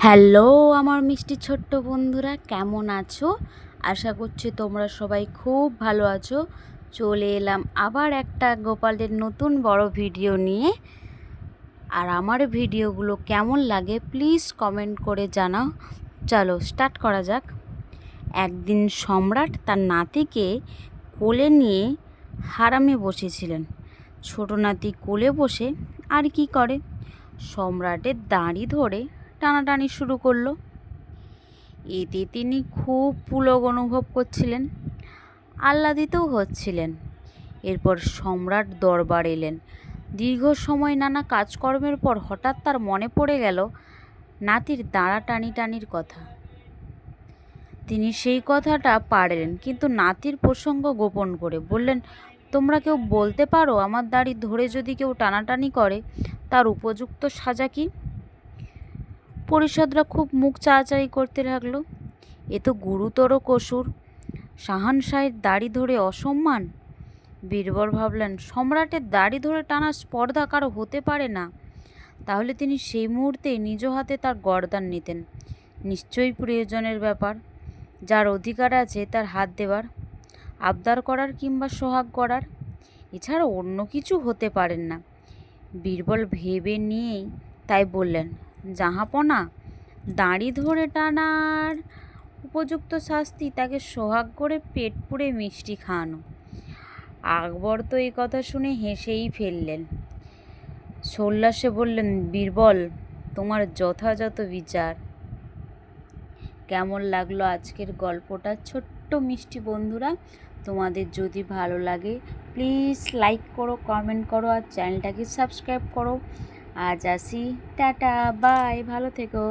Hello আমার মিষ্টি ছোট্ট বন্ধুরা, কেমন আছো? আশা করছি তোমরা সবাই খুব ভালো আছো। চলে এলাম আবার একটা গোপালের নতুন বড় ভিডিও নিয়ে। আর আমার ভিডিওগুলো কেমন লাগে প্লিজ কমেন্ট করে জানাও। চলো স্টার্ট করা যাক। একদিন সম্রাট তার নাতিকে কোলে নিয়ে হারামে বসেছিলেন। ছোট নাতি কোলে বসে আর কি করে? সম্রাটের দাঁড়ি ধরে টানাটানি শুরু করল। এতে তিনি খুব পুলক অনুভব করছিলেন, আহ্লাদিতও হচ্ছিলেন। এরপর সম্রাট দরবার এলেন। দীর্ঘ সময় নানা কাজকর্মের পর হঠাৎ তার মনে পড়ে গেল নাতির দাঁড়া টানি টানির কথা। তিনি সেই কথাটা পারলেন, কিন্তু নাতির প্রসঙ্গ গোপন করে বললেন, তোমরা কেউ বলতে পারো আমার দাড়ি ধরে যদি কেউ টানাটানি করে, তার উপযুক্ত সাজা কী? পরিষদরা খুব মুখ চাচাই করতে লাগল। এ তো গুরুতর কসুর। শাহানশাহের দাড়ি ধরে অসম্মান? বীরবর ভাবলেন, সম্রাটের দাড়ি ধরে টানা স্পর্ধা কারও হতে পারে না। তাহলে তিনি সেই মুহূর্তে নিজ হাতে তার গরদান নিতেন। নিশ্চয়ই প্রয়োজনের ব্যাপার। যার অধিকার আছে তার হাত দেওয়ার, আবদার করার কিংবা সোহাগ করার, এছাড়া অন্য কিছু হতে পারেন না। বীরবল ভেবে নিয়েই তাই বললেন জাহাপনা, দাড়ি ধরে টানার উপযুক্ত শাস্তি, তাকে সোহাগ করে পেট পুড়ে মিষ্টি খাওয়ানো। আকবর তো এই কথা শুনে হেসেই ফেললেন। সোল্লাসে বললেন, বীরবল, তোমার যথাযথ বিচার। কেমন লাগল আজকের গল্পটা? ছোট্ট মিষ্টি বন্ধুরা, তোমাদের যদি ভালো লাগে প্লিজ লাইক করো কমেন্ট করো, আর চ্যানেলটাকে সাবস্ক্রাইব করো। আজ আসি টাটা বাই ভালো থেকো।